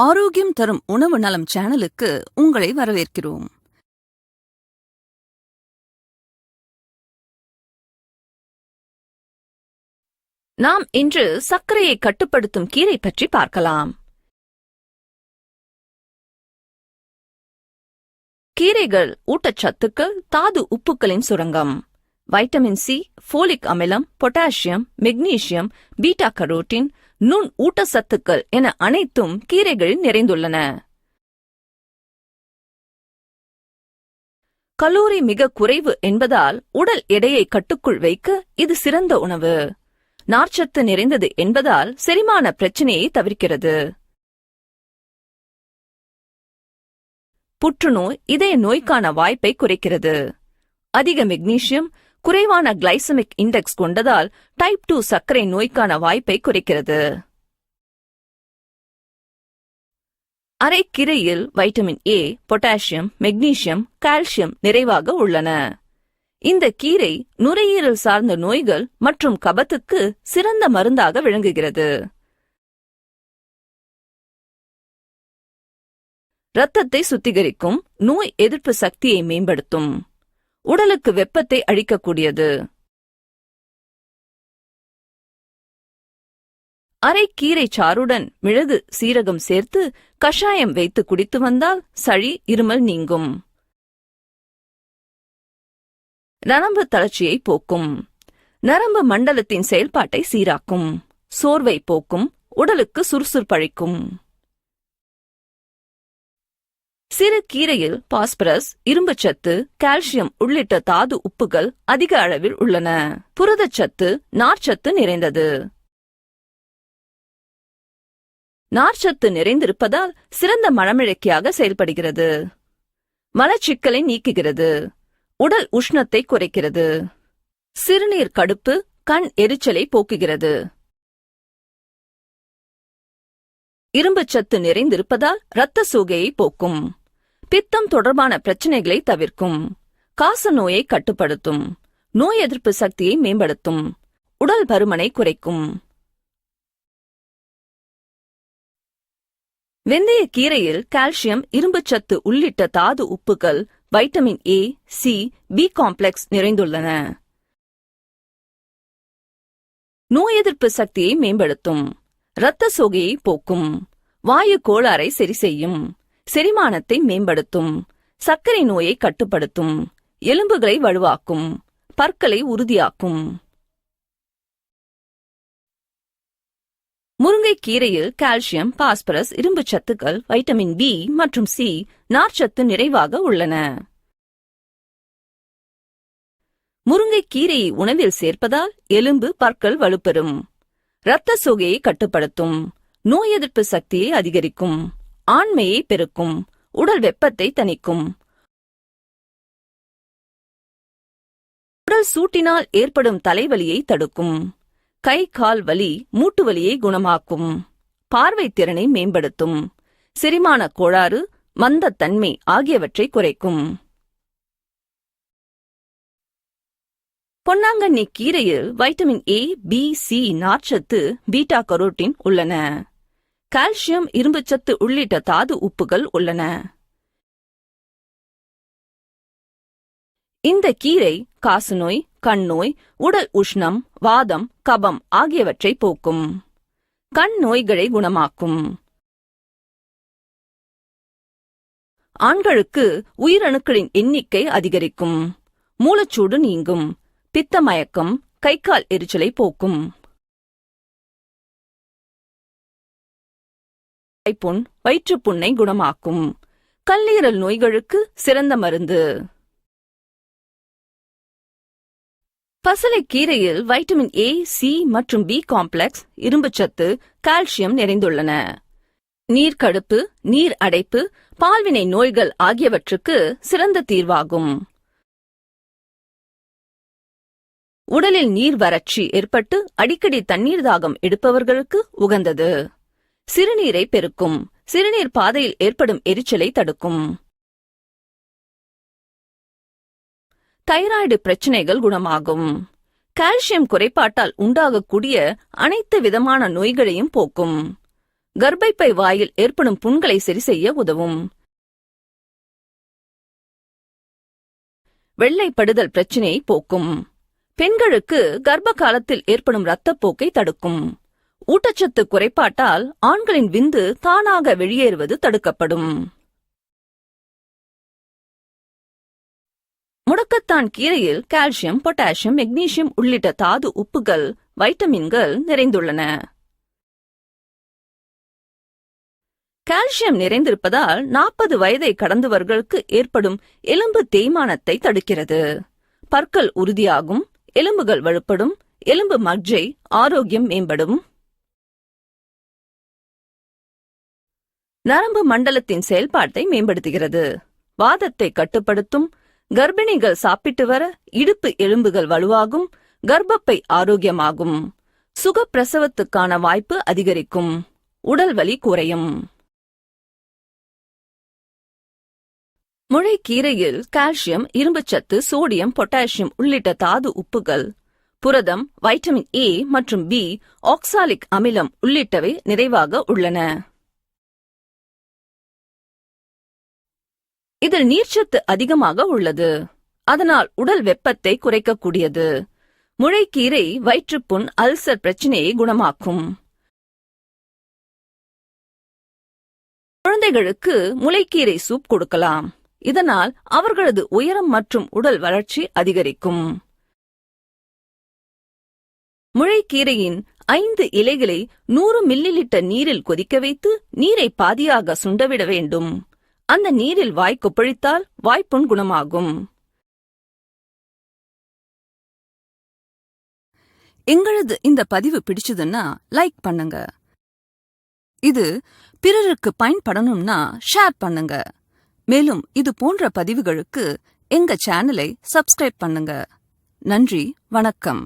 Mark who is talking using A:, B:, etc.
A: ஆரோக்கியம் தரும் உணவு நலம் சேனலுக்கு உங்களை வரவேற்கிறோம்.
B: நாம் இன்று சர்க்கரையை கட்டுப்படுத்தும் கீரை பற்றி பார்க்கலாம். கீரைகள் ஊட்டச்சத்துக்கள் தாது உப்புக்களின் சுரங்கம். வைட்டமின் சி ஃபோலிக் அமிலம் பொட்டாசியம் மெக்னீசியம் பீட்டா கரோட்டின் நுண் ஊட்டச்சத்துக்கள் என அனைத்தும் கீரைகளில் நிறைந்துள்ளன. கலோரி மிக குறைவு என்பதால் உடல் எடையை கட்டுக்குள் வைக்க இது சிறந்த உணவு. நார்ச்சத்து நிறைந்தது என்பதால் செரிமான பிரச்சனையை தவிர்க்கிறது. புற்றுநோய் இதய நோய்க்கான வாய்ப்பை குறைக்கிறது. அதிக மெக்னீசியம் குறைவான கிளைசமிக் இண்டெக்ஸ் கொண்டதால் டைப் டூ சர்க்கரை நோய்க்கான வாய்ப்பை குறைக்கிறது. அரைக்கீரையில் vitamin A potassium magnesium calcium நிறைவாக உள்ளன. இந்த கீரை நுரையீரல் சார்ந்த நோய்கள் மற்றும் கபத்துக்கு சிறந்த மருந்தாக விளங்குகிறது. இரத்தத்தை சுத்திகரிக்கும் நோய் எதிர்ப்பு சக்தியை மேம்படுத்தும். உடலுக்கு வெப்பத்தை அழிக்கக்கூடியது அரைக்கீரை சாறுடன் மிளகு சீரகம் சேர்த்து கஷாயம் வைத்து குடித்து வந்தால் சளி இருமல் நீங்கும். நரம்பு தளர்ச்சியை போக்கும். நரம்பு மண்டலத்தின் செயல்பாட்டை சீராக்கும். சோர்வை போக்கும். உடலுக்கு சுறுசுறுப்பழிக்கும் சிறு கீரையில் பாஸ்பரஸ் இரும்புச்சத்து கால்சியம் உள்ளிட்ட தாது உப்புகள் அதிக அளவில் உள்ளன. புரதச்சத்து நார்ச்சத்து நிறைந்தது. நார்ச்சத்து நிறைந்திருப்பதால் சிறந்த மனமிழக்கியாக செயல்படுகிறது. மலச்சிக்கலை நீக்குகிறது. உடல் உஷ்ணத்தை குறைக்கிறது. சிறுநீர் கடுப்பு கண் எரிச்சலை போக்குகிறது. இரும்புச்சத்து நிறைந்திருப்பதால் இரத்த சோகையை போக்கும். பித்தம் தொடர்பான பிரச்சனைகளை தவிர்க்கும். காச நோயை கட்டுப்படுத்தும். நோய் எதிர்ப்பு சக்தியை மேம்படுத்தும். உடல் பருமனை குறைக்கும். வெந்தய கீரையில் கால்சியம் இரும்புச்சத்து உள்ளிட்ட தாது உப்புகள் vitamin A C B complex நிறைந்துள்ளன. நோய் எதிர்ப்பு சக்தியை மேம்படுத்தும். இரத்த சோகையை போக்கும். வாயு கோளாறை சரி செய்யும். செரிமானத்தை மேம்படுத்தும். சர்க்கரை நோயை கட்டுப்படுத்தும். எலும்புகளை வலுவாக்கும். பற்களை உறுதியாக்கும். முருங்கைக் கீரையில் கால்சியம் பாஸ்பரஸ் இரும்பு சத்துக்கள் வைட்டமின் பி மற்றும் சி நார்ச்சத்து நிறைவாக உள்ளன. முருங்கைக் கீரையை உணவில் சேர்ப்பதால் எலும்பு பற்கள் வலுப்பெறும். இரத்த சோகையை கட்டுப்படுத்தும். நோய் எதிர்ப்பு சக்தியை அதிகரிக்கும். ஆண்மையை பெருக்கும். உடல் வெப்பத்தை தணிக்கும். உடல் சூட்டினால் ஏற்படும் தலைவலியை தடுக்கும். கை கால் வலி மூட்டு வலியை குணமாக்கும். பார்வை திறனை மேம்படுத்தும். செரிமான கோளாறு மந்தத்தன்மை ஆகியவற்றை குறைக்கும். பொன்னாங்கண்ணி கீரையில் வைட்டமின் ஏ பி சி நார்ச்சத்து பீட்டா கரோட்டின் உள்ளன. கால்சியம் இரும்புச்சத்து உள்ளிட்ட தாது உப்புகள் உள்ளன. இந்த கீரை காசநோய் கண்ணோய் உடல் உஷ்ணம் வாதம் கபம் ஆகியவற்றை போக்கும். கண் நோய்களை குணமாக்கும். ஆண்களுக்கு உயிரணுக்களின் எண்ணிக்கை அதிகரிக்கும். மூலச்சூடு நீங்கும். பித்த மயக்கம் கை கால் எரிச்சலை போக்கும். புண் வயிற்றுப்புண்ணை குணமாக்கும். கல்லீரல் நோய்களுக்கு சிறந்த மருந்து. பசலை கீரையில் வைட்டமின் ஏ சி மற்றும் பி காம்ப்ளெக்ஸ் இரும்புச்சத்து கால்சியம் நிறைந்துள்ளன. நீர்க்கடுப்பு நீர் அடைப்பு பால்வினை நோய்கள் ஆகியவற்றுக்கு சிறந்த தீர்வாகும். உடலில் நீர் வறட்சி ஏற்பட்டு அடிக்கடி தண்ணீர் தாகம் எடுப்பவர்களுக்கு உகந்தது. சிறுநீரை பெருக்கும். சிறுநீர் பாதையில் ஏற்படும் எரிச்சலை தடுக்கும். தைராய்டு பிரச்சனைகள் குணமாகும். கால்சியம் குறைபாட்டால் உண்டாகக்கூடிய அனைத்து விதமான நோய்களையும் போக்கும். கர்ப்பைப்பை வாயில் ஏற்படும் புண்களை சரி செய்ய உதவும். வெள்ளைப்படுதல் பிரச்சினையை போக்கும். பெண்களுக்கு கர்ப்ப காலத்தில் ஏற்படும் இரத்தப்போக்கை தடுக்கும். ஊட்டச்சத்து குறைபாட்டால் ஆண்களின் விந்து தானாக வெளியேறுவது தடுக்கப்படும். முடக்கத்தான் கீரையில் கால்சியம் பொட்டாசியம் மெக்னீசியம் உள்ளிட்ட தாது உப்புகள் வைட்டமின்கள் நிறைந்துள்ளன. கால்சியம் நிறைந்திருப்பதால் நாற்பது வயதை கடந்தவர்களுக்கு ஏற்படும் எலும்பு தேய்மானத்தை தடுக்கிறது. பற்கள் உறுதியாகும் எலும்புகள் வலுப்படும் எலும்பு மஜ்ஜை ஆரோக்கியம் மேம்படும். நரம்பு மண்டலத்தின் செயல்பாட்டை மேம்படுத்துகிறது. வாதத்தை கட்டுப்படுத்தும் கர்ப்பிணிகள் சாப்பிட்டு வர இடுப்பு எலும்புகள் வலுவாகும் கர்ப்பப்பை ஆரோக்கியமாகும். சுகப்பிரசவத்துக்கான வாய்ப்பு அதிகரிக்கும். உடல் வலி குறையும். முளைக்கீரையில் கால்சியம் இரும்புச்சத்து சோடியம் பொட்டாசியம் உள்ளிட்ட தாது உப்புகள். புரதம் வைட்டமின் ஏ மற்றும் பி ஆக்சாலிக் அமிலம் உள்ளிட்டவை நிறைவாக உள்ளன. இதில் நீர்ச்சத்து அதிகமாக உள்ளது. அதனால் உடல் வெப்பத்தை குறைக்கக்கூடியது. முளைக்கீரை வயிற்றுப்புண் அல்சர் பிரச்சனையை குணமாக்கும். குழந்தைகளுக்கு முளைக்கீரை சூப் கொடுக்கலாம். இதனால் அவர்களது உயரம் மற்றும் உடல் வளர்ச்சி அதிகரிக்கும். முளைக்கீரையின் ஐந்து இலைகளை நூறு மில்லி லிட்டர் நீரில் கொதிக்க வைத்து நீரை பாதியாக சுண்டவிட வேண்டும். அந்த நீரில் வாய் கொப்பளித்தால் வாய்ப்புண் குணமாகும்.
A: எங்களது இந்த பதிவு பிடிச்சதுன்னா லைக் பண்ணுங்க. இது பிறருக்கு பயன்படணும்னா ஷேர் பண்ணுங்க. மேலும் இது போன்ற பதிவுகளுக்கு எங்க சேனலை சப்ஸ்கிரைப் பண்ணுங்க. நன்றி வணக்கம்.